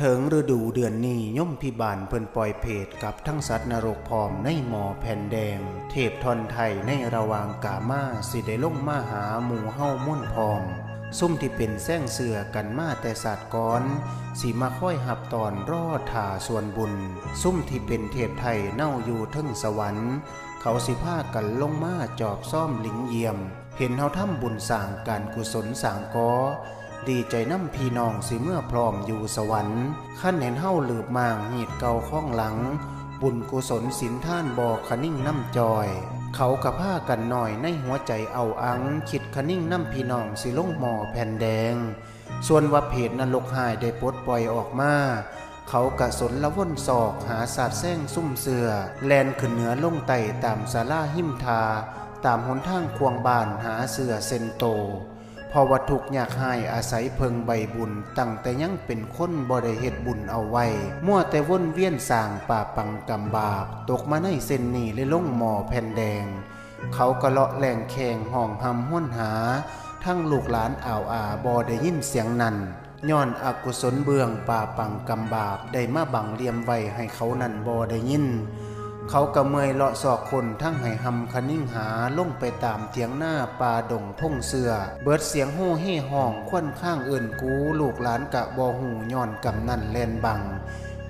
เถิงฤดูเดือนนี้ย่อมพิบาลเพิ่นปล่อยเพศกับทั้งสัตว์นรกพร้อมในหมอแผ่นแดง เทพทอนไทยในระวางกามาสิได้ลงมาหาหมู่เฮ้าม่วนพร้อมซุ่มที่เป็นแซงเสือกันมาแต่ศาสตร์ก้อนสีมาค่อยหับตอนรอดถาส่วนบุญ ซุ่มที่เป็นเทพไทยเน่าอยู่เทึงสวรรค์ เขาสิพากันลงมาจอบซ่อมลิงเยี่ยม เห็นเฮาทำบุญสร้างการกุศลสร้างก้อ ดีใจน้ำพี่น้องสิเมื่อพร้อมอยู่สวรรค์ขั้นเห็นเฮ้าหลืบมางหีดเก่าข้องหลัง บุญกุศลสินท่านบอกคนิ่งน้ำจอย เขากระผ้ากันหน่อยในหัวใจเอาอังคิดคนิ่งน้ำพี่น้องสิลงหมอแผ่นแดง ส่วนว่าเพจนรกหายได้ปลดปล่อยออกมาเขากะสนละว่นศอกหาศาสตร์แซงซุ่มเสือ แลนขึ้นเหนือลงไต่ตามศาลาหิมทา ตามหนทางควงบานหาเสือเซนโต พอวัตถุกอยากหายอาศัยเพิงใบบุญ ตั้งแต่ยังเป็นคนบ่ได้เฮ็ดบุญเอาไว้มั่วแต่วนเวียนสร้างป่าปังกำบาป ตกมาในเส้นนี้เลยลงหมอแผ่นแดง เขาก็เลาะแหล่งแข่งห้องหำห้วนหา ทั้งลูกหลานอ่าวอาบ่ได้ยินเสียงนั้นย้อนอกุศลเบืองป่าปังกำบาปได้มาบังเลียมไว้ให้เขานั่นบ่ได้ยิน เขากระเมยเลาะศอกคนทั้งให้หำคันิ่งหาลงไปตามเทียงหน้าป่าดงพงเสือ เบิดเสียงโห่เฮ่ห้องควนข้างเอื่นกูลูกหลานกะบอหูย้อนกำนันแลนบัง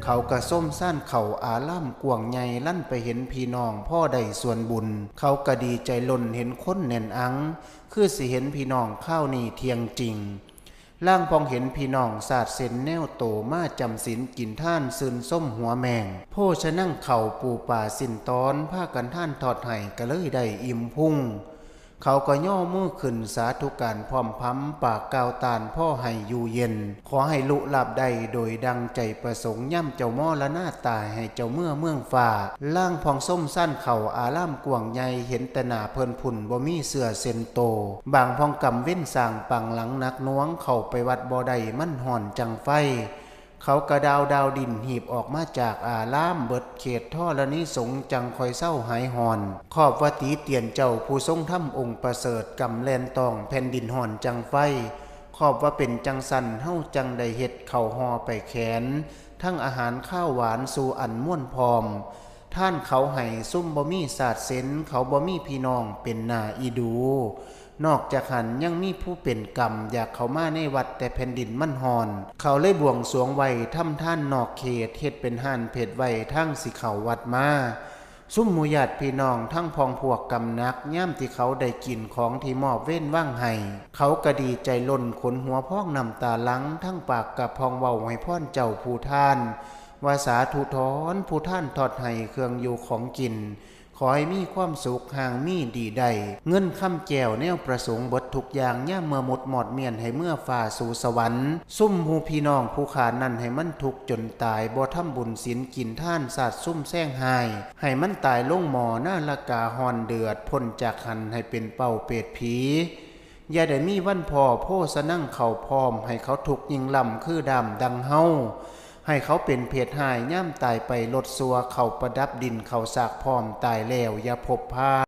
เขากระส้มสั้นเขาอาล่ำกวงใหญ่ลั่นไปเห็นพี่น้องพ่อใดส่วนบุญ เขากระดีใจล่นเห็นคนแน่นอัง คือสิเห็นพี่น้องข้าวนี่เทียงจริง ล่างพองเห็นพี่น้องศาสตร์เซนแนวโตมาจำศีลกินท่านซึนส้มหัวแมง โพชนั่งเข่าปูป่าสินตอนผ้ากันท่านถอดไห้ก็เลยได้อิ่มพุ่ง เขาก็ย่อมือขึ้นสาธุการพร้อมพัมปากกาวตานพ่อให้อยู่เย็น ขอให้ลุลับได้โดยดังใจประสงค์ย่ำเจ้าม่อละหน้าตายให้เจ้าเมื่อเมืองฝ่าล่างพองส้มสั้นเข่าอาล่ามกวางใหญ่เห็นแต่หนาเพลินพุ่นบ่มีเสือเซนโต บางพองกำเว้นสางปังหลังนักน้วงเข้าไปวัดบ่อใดมั่นห่อนจังไฟ เขากระดาวดาวดินหีบออกมาจากอาล่ามเบิดเขตท่อละนิสงจังคอยเศร้าหายหอน ขอบวตีเตียนเจ้าผู้ทรงถ้ำองค์ประเสริฐกำแลนตองแผ่นดินหอนจังไฟ ขอบว่าเป็นจังสันเฮ้าจังได้เฮ็ดเข่าหอไปแขน ทั้งอาหารข้าวหวานสู่อันม่วนพร้อม ท่านเขาให้ซุ่มบ่มีศาสตร์เซนเขาบ่มีพี่น้องเป็นนาอีดู นอกจากหันยังมีผู้เป็นกรรม อยากเขามาในวัดแต่แผ่นดินมั่นหอน เขาเลยบวงสวงไว้ทำท่านนอกเขตเฮ็ดเป็นห่านเพจไว้ทั้งสิเขาวัดมาซุ่มมูญาติพี่น้องทั้งพองพวกกำนักย่ำที่เขาได้กินของที่มอบเว้นว่างให้ เขากระดีใจล่นขนหัวพอกนำตาลังทั้งปากกับพองเว้าให้พ่อนเจ้าผู้ท่านวาสาธุทอนผู้ท่านทอดให้เครื่องอยู่ของกิน ขอให้มีความสุขห่างมีดีใด เงินคำแจวแนวประสงค์บททุกอย่างย่าเมื่อหมดหมอดเมียนให้เมื่อฝ่าสู่สวรรค์ ซุ่มหูพี่น้องผู้ขานั่นให้มันทุกจนตายบ่ทำบุญศีลกินท่านศาสตร์ซุ่มแซงหาย ให้มันตายลงหมอหน้าละกาหอนเดือดพ้นจากหันให้เป็นเป่าเปรตผีอย่าได้มีวันพอโพสนั่งเข่าพร้อม ให้เขาถูกยิงลำคือดำดังเฮา ให้เขาเป็นเพศหายย่ำตายไปลดซัวเขาประดับดินเขาสากพร้อมตายแล้วอย่าพบพา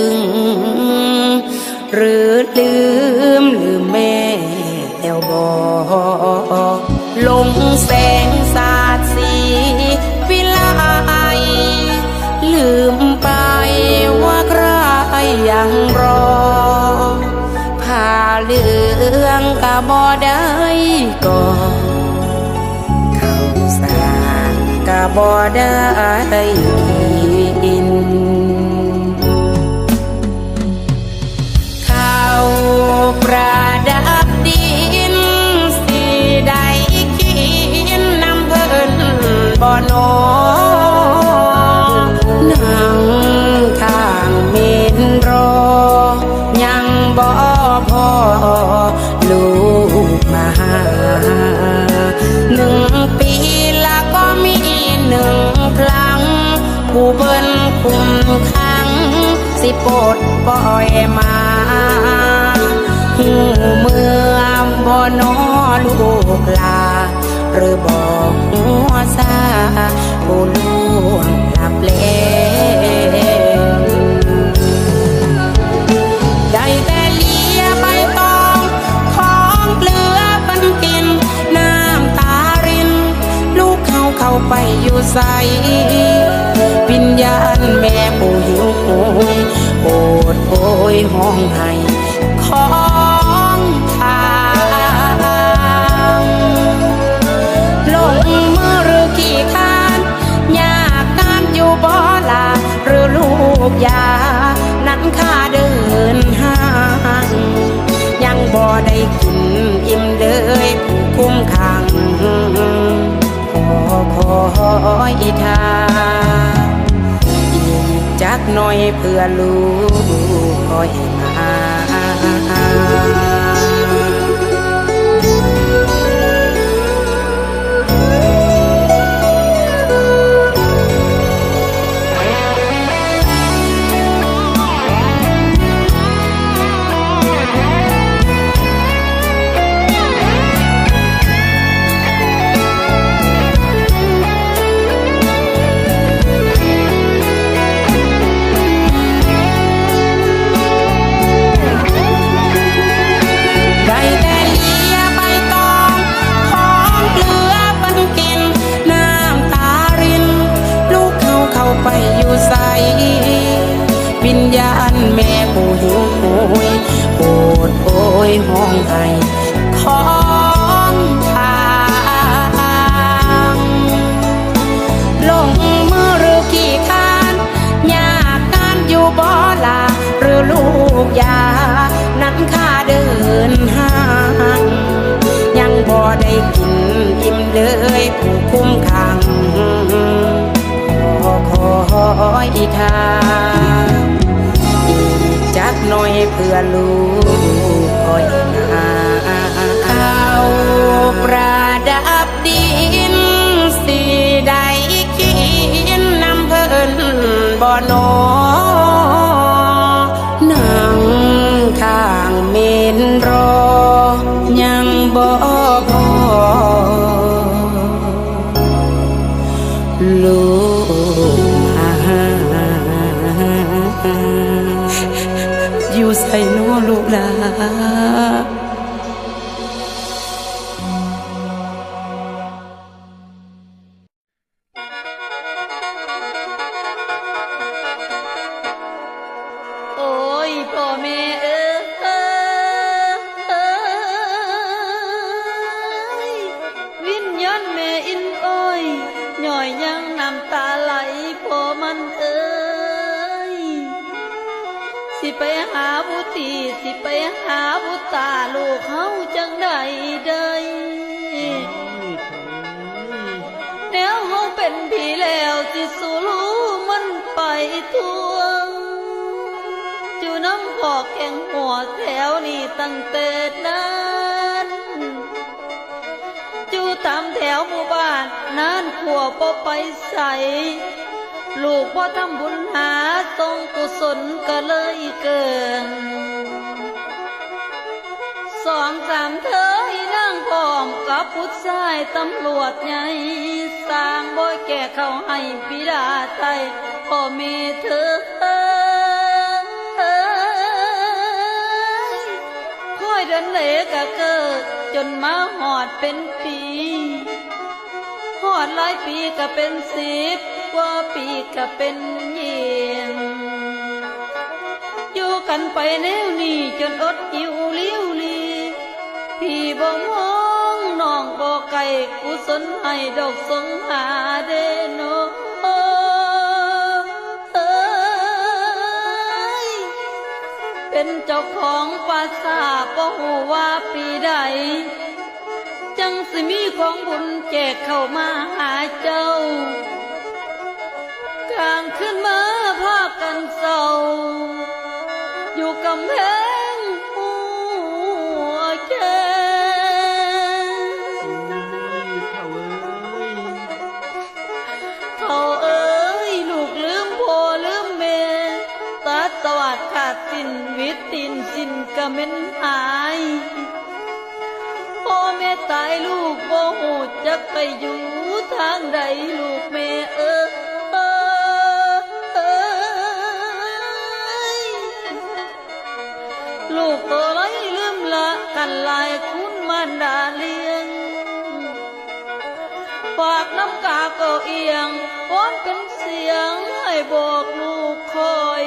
ึง หรือลืมลืมแม่แล้วบอลงแสงสาดสีวิไลลืมไปว่าใครยังรอผ่าเรื่องกะบ่ได้ก่อนเข้าสารกะบ่ได้ ประดตินสีใดกินน้ำเพิ่นบนอนั่งข้างเมนรอ ยังบ่พอลูกมาหนึ่งปีละก็มีหนึ่งครั้ง ผู้เพิ่นคุมขัง สิปดปล่อยมา นอลูกลา หรือบอกหัวซาผู้ลูกหลับเลได้แต่เลียใบตองของเกลือปันกิน น้ำตาริน ลูกเขาเข้าไปอยู่ใสวิญญาณแม่ผู้หิวโหยโอดโอยห้องไห้ขอ กยา นั้นข้าเดินห้าง ยังบ่ได้กินอิ่มเลยผู้คุ้มขังขอขอยทาอีกจักหน่อยเพื่อลูกคอยมาูกยา นั้นข้าเดินห้าง ยังบ่ได้กินอิ่มเลยผู้คุ้มขัง ขอคอยทางอีกจักหน่อยเพื่อลูกคอยมาข้าวประดับดินสีได้กินน้ำเพิ่นบ่อนอ นอลูก หาบุตาลูกเขาจังใดเดยแนวเขาเป็นผีแล้วสิสูรู้มันไปทั่วจูน้ำพอกแกงหัวแถวนี่ตั้งแต่นั้นจูตามแถวหมู่บ้านนานขัวปอไปใส่ลูกพ่อทำบุญหาทรงกุศลก็เลยเกิน องสามเธอให้นั่งพร้อมกับผู้ชายตำรวจใหญ่สร้างบ่อยแก่เขาให้ปิดาไทยพ่อแม่เธอค่อยเดินเหลกะเกิด จนมาหอดเป็นปีหอดหลายปีก็เป็นสิบกว่าปีก็เป็นเยียงอยู่กันไปแนวนี้จนอดหิว พี่บ่มองน้องบ่ไก่กุศลให้ดอกสงหาเดโนเอ้ยเป็นเจ้าของปราสาทบ่ฮู้ว่าปีใด จังสิมีของบุญแจกเข้ามาหาเจ้ากลางขึ้นมาพากันเศร้าอยู่กำแพง เขาเอ้ยลูกลืมพ่อลืมแม่ตัดสวละเม็นหายพ่อแม่ตายลูกบ่หูจักไปอยู่ทางใดลูกแม่เออเอยลูกตัวไรลืมละกันลายคุณมารดาเลี้ยงฝากน้ำกาก็เอียงป้อนเป็นเสียงให้บอกลูกคอย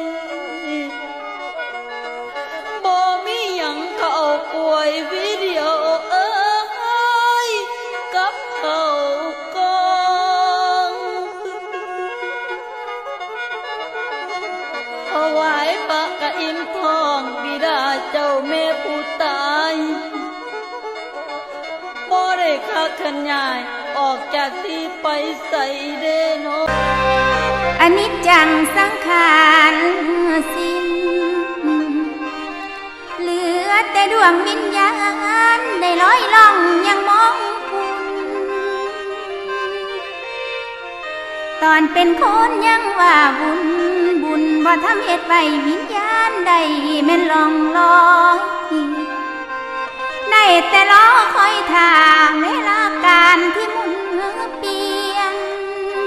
ขันยาย ออกจากที่ไปใส่เดโนอนิจจังสังขารสิ้น เหลือแต่ดวงวิญญาณได้ลอยล่องยังมองคุณ ตอนเป็นคนยังว่าบุญบุญบ่ทำเหตุไว้วิญญาณได้แม่นลองลอย ได้แต่รอคอยทางเวลาการที่มุนเปลี่ยน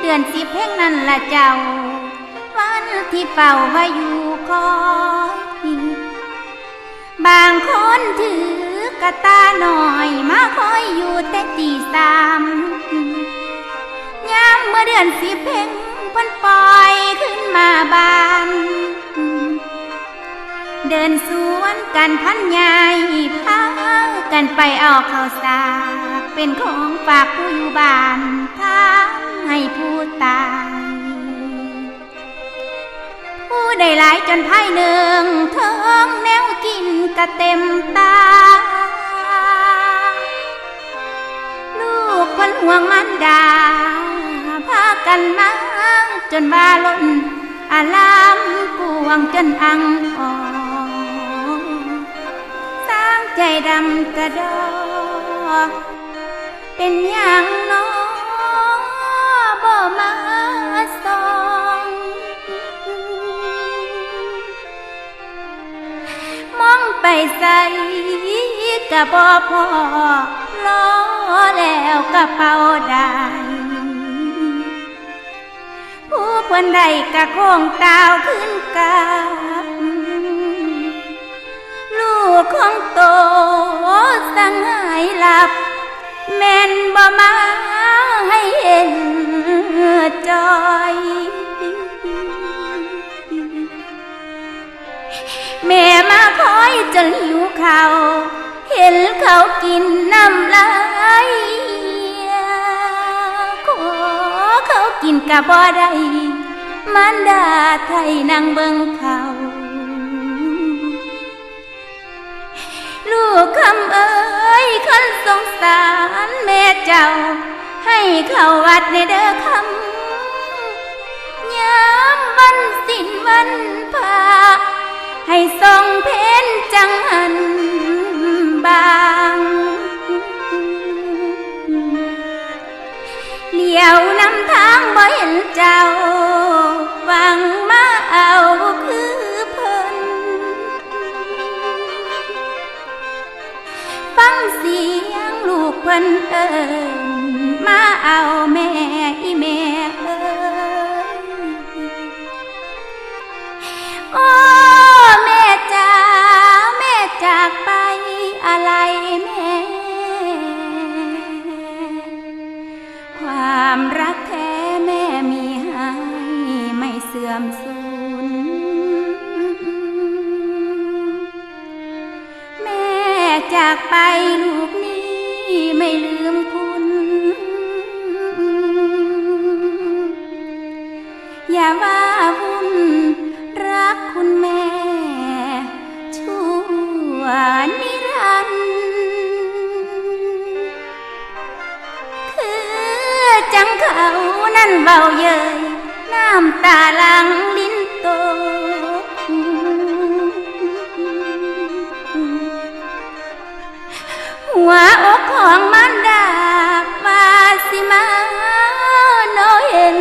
เดือนสิบเพลงนั้นละเจ้า วันที่เฝ้าไว้อยู่คอยบางคนถือกระตาหน่อยมาคอยอยู่แต่ตีสามยามเมื่อเดือนสิบเพลงพิ่นปล่อยขึ้นมาบาน เดินสวนกันพันใหญ่พากันไปเอาข้าวสากเป็นของฝากผู้อยู่บ้านทาให้ผู้ตาย ผู้ได้หลายจนภายหนึ่งเทิงแนวกินกะเต็มตา ลูกคนห่วงมันดาพากันมาจนบาล้นอารามกวงจนอังออกสร้าง ใจดำกระดอ เป็นอย่างน้อบ่มาสองมองไปใส่กะบ่พอล้อแล้วกระเป๋าได้ผู้เพิ่นใดกะโค้งตาวขึ้นกับ ลูกของโตสังหายหลับ แม่นบ่มาให้เห็นจอยแม่มาคอยจนหิวเขาเห็นเขากินน้ำลายขอเขากินกะบ่ได้มันดาไทยนางเบิงเขา กคำเอ้ยคันสงสารแม่เจ้า ให้เข้าวัดในเด้อคำยามวันสิ้นวันพาให้ทรงเพนจังหันบางเลี้ยวนำทางบ่เห็นเจ้าหวังมาเอาคือ ฟังเสียงลูกเพิ่นเอิญมาเอาแม่อีแม่เอิญ ไปลูกนี้ไม่ลืมคุณ อย่าว่าวุ่นรักคุณแม่ ชั่วนิรันดร์คือจังเขานั่นเบาเยยน้ำตาลังลิ้นโต หัวอกของมันดาว่าสิมาโนเห็น